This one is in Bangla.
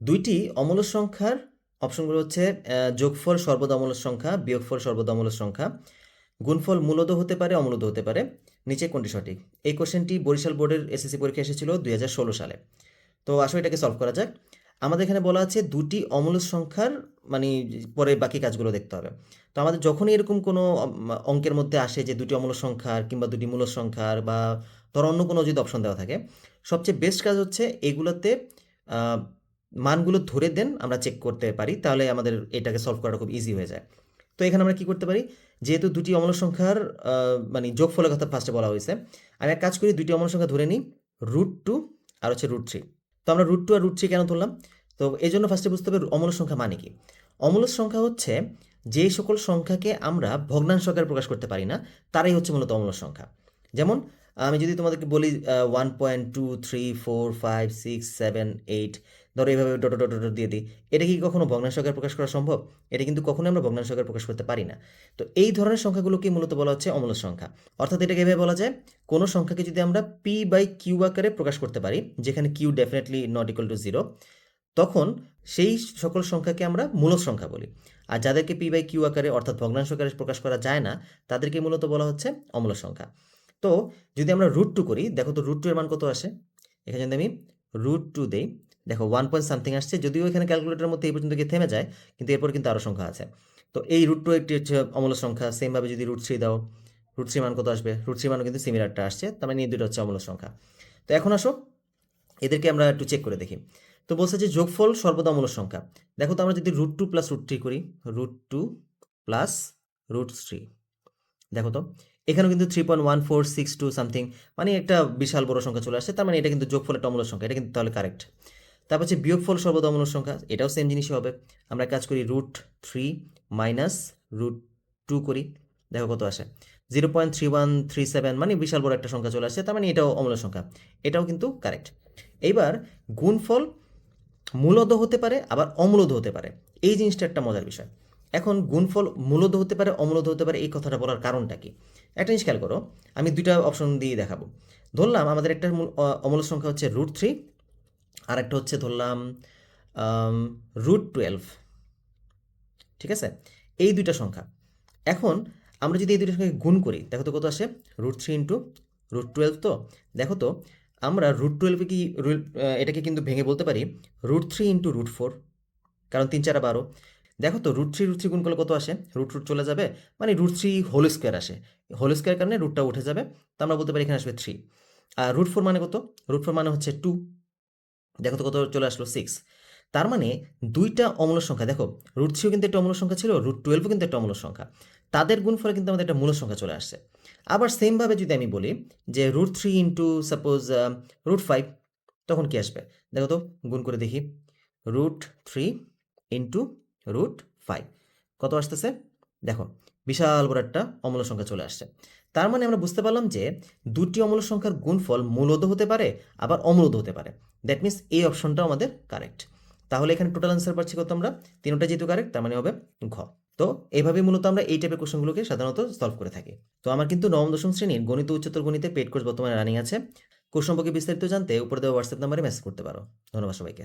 দুইটি অমূল্য সংখ্যার অপশনগুলো হচ্ছে যোগফল সর্বদা সংখ্যা, বিয়োগফল সর্বদা সংখ্যা, গুণফল মূলত হতে পারে অমূলত হতে পারে। নিচে কোনটি সঠিক? এই কোশ্চেনটি বরিশাল বোর্ডের এসএসসি পরীক্ষা এসেছিল দুই হাজার ষোলো সালে। তো আসলে এটাকে সলভ করা যাক। আমাদের এখানে বলা আছে দুটি অমূল্য সংখ্যার মানে পরে বাকি কাজগুলো দেখতে হবে। তো আমাদের যখনই এরকম কোনো অঙ্কের মধ্যে আসে যে দুটি অমূল্য সংখ্যার কিংবা দুটি মূল সংখ্যার বা ধর অন্য কোনো যদি অপশন দেওয়া থাকে, সবচেয়ে বেস্ট কাজ হচ্ছে এগুলোতে মানগুলো ধরে দেন, আমরা চেক করতে পারি, তাহলে আমাদের এটাকে সলভ করাটা খুব ইজি হয়ে যায়। তো এখানে আমরা কি করতে পারি? যেহেতু দুটি অমল সংখ্যার মানে যোগফলের কথা ফার্স্টে বলা হয়েছে, আমি এক কাজ করি, দুটি অমল সংখ্যা ধরে নিই রুট টু আর হচ্ছে রুট থ্রি তো আমরা রুট টু আর রুট থ্রি কেন ধরলাম? তো এই জন্য ফার্স্টে বুঝতে হবে অমূল্য সংখ্যা মানে কি। অমল সংখ্যা হচ্ছে যে সকল সংখ্যাকে আমরা ভগ্নাংশ আকারে প্রকাশ করতে পারি না, তারাই হচ্ছে মূলত অমল সংখ্যা। যেমন, আমি যদি তোমাদেরকে বলি one point two three four five six seven eight ধরো এইভাবে ডট ডট ডট দিয়ে দিই। এটা কি কখনো ভগ্নাংশ প্রকাশ করা সম্ভব? এটা কিন্তু কখনো আমরা ভগ্নাংশ প্রকাশ করতে পারি না। তো এই ধরনের সংখ্যাগুলোকে মূলত বলা হচ্ছে অমূল্য সংখ্যা। অর্থাৎ এটাকে এভাবে বলা যায়, কোনো সংখ্যাকে যদি আমরা পি বাই কিউ আকারে প্রকাশ করতে পারি, যেখানে Q definitely not equal to zero তখন সেই সকল সংখ্যাকে আমরা মূলদ সংখ্যা বলি। আর যাদেরকে পি বাই কিউ আকারে অর্থাৎ ভগ্নাংশ আকারে প্রকাশ করা যায় না, তাদেরকে মূলত বলা হচ্ছে অমূল্য সংখ্যা। তো যদি আমরা রুট টু করি, দেখো তো রুট টু এর মান কত আসে? এখানে যদি আমি রুট টু দেই দেখো ওয়ান পয়েন্ট সামথিং আসছে, যদিও এখানে ক্যালকুলেটারের মধ্যে এই পর্যন্ত গিয়ে থেমে যায়, কিন্তু এরপর কিন্তু আরও সংখ্যা আছে। তো এই রুট টু একটি হচ্ছে অমূল্য সংখ্যা সেমভাবে যদি রুট থ্রি দাও রুট থ্রি মান কত আসবে? রুট থ্রি মানও কিন্তু সিমিলারটা আসছে, তার মানে এই দুটো হচ্ছে অমূল্য সংখ্যা। তো এখন আসো, এদেরকে আমরা একটু চেক করে দেখি। তো বলছে যে যোগফল সর্বদা অমূল্য সংখ্যা। দেখো তো আমরা যদি root two plus root three করি root two plus root three দেখো তো, এখানেও কিন্তু three point one four six two something মানে একটা বিশাল বড় সংখ্যা চলে আসছে, তার মানে এটা কিন্তু যোগফল একটা অমূল্য সংখ্যা, এটা কিন্তু তাহলে কারেক্ট তারপর হচ্ছে বিয়োগফল সর্বদা অমূল্য সংখ্যা, এটাও সেম জিনিসই হবে। আমরা কাজ করি root three minus root two করি। দেখো কত আসে। Zero point three one three seven মানে বিশাল বড় একটা সংখ্যা চলে আসছে, তার মানে এটাও অমূল্য সংখ্যা। এটাও কিন্তু কারেক্ট এইবার গুণফল মূলদ হতে পারে, আবার অমূলদ হতে পারে। এই জিনিসটা একটা মজার বিষয়। এখন গুণফল মূলদ হতে পারে, অমূলদ হতে পারে, এই কথাটা বলার কারণটা কি? একটা জিনিস খেয়াল করো, আমি দুইটা অপশন দিয়ে দেখাবো। ধরলাম আমাদের একটা মূল- অ- অমূল্য সংখ্যা হচ্ছে রুট থ্রি আর একটা হচ্ছে ধরলাম রুট টুয়েলভ ঠিক আছে? এই দুইটা সংখ্যা। এখন আমরা যদি এই দুইটা সংখ্যাকে গুণ করি, দেখো তো কত আসে? Root three into root twelve তো? দেখো তো, আমরা রুট টুয়েলভে কি এটাকে কিন্তু ভেঙে বলতে পারি root three into root four কারণ তিন, চারা বারো। দেখো তো রুট থ্রি রুট থ্রি গুণ করলে কত আসে? রুট রুট চলে যাবে মানে রুট থ্রি হোল স্কোয়ার আসে। হোল স্কোয়ার কারণে রুটটা উঠে যাবে, তো আমরা বলতে পারি এখানে আসবে থ্রি আর রুট ফোর মানে কত? রুট ফোর মানে হচ্ছে টু দেখো তো কত চলে আসলো? সিক্স তার মানে দুইটা অমূল্য সংখ্যা। দেখো রুট থ্রিও কিন্তু একটা অমূল্য সংখ্যা ছিল রুট টুয়েলভও কিন্তু একটা অমূল্য সংখ্যা। তাদের গুণফলে কিন্তু আমাদের একটা মূল সংখ্যা চলে আসছে। আবার সেমভাবে যদি আমি বলি যে root three into suppose root five তখন কি আসবে? দেখো তো, গুণ করে দেখি। Root three into root five কত আসতেছে? দেখো বিশাল বড় একটা অমূল্য সংখ্যা চলে আসছে। তার মানে আমরা বুঝতে পারলাম যে দুটি অমূল্য সংখ্যার গুণফল মূলদ হতে পারে, আবার অমূলদ হতে পারে। দ্যাট মিনস এই অপশনটাও আমাদের কারেক্ট তাহলে এখানে টোটাল আনসার পাচ্ছি কত আমরা? তিনটা যেহেতু কারেক্ট তার মানে হবে ঘ। তো এইভাবেই মূলত আমরা এই টাইপের কোশ্চেনগুলোকে সাধারণত সলভ করে থাকি। তো আমার কিন্তু নবম, দশম শ্রেণির গণিত উচ্চতর গণিতে পেড কোর্স বর্তমানে রানিং আছে। কোর্স বিস্তারিত জানতে উপরে দেওয়া হোয়াটসঅ্যাপ নাম্বারে মেসেজ করতে পারো। ধন্যবাদ সবাইকে।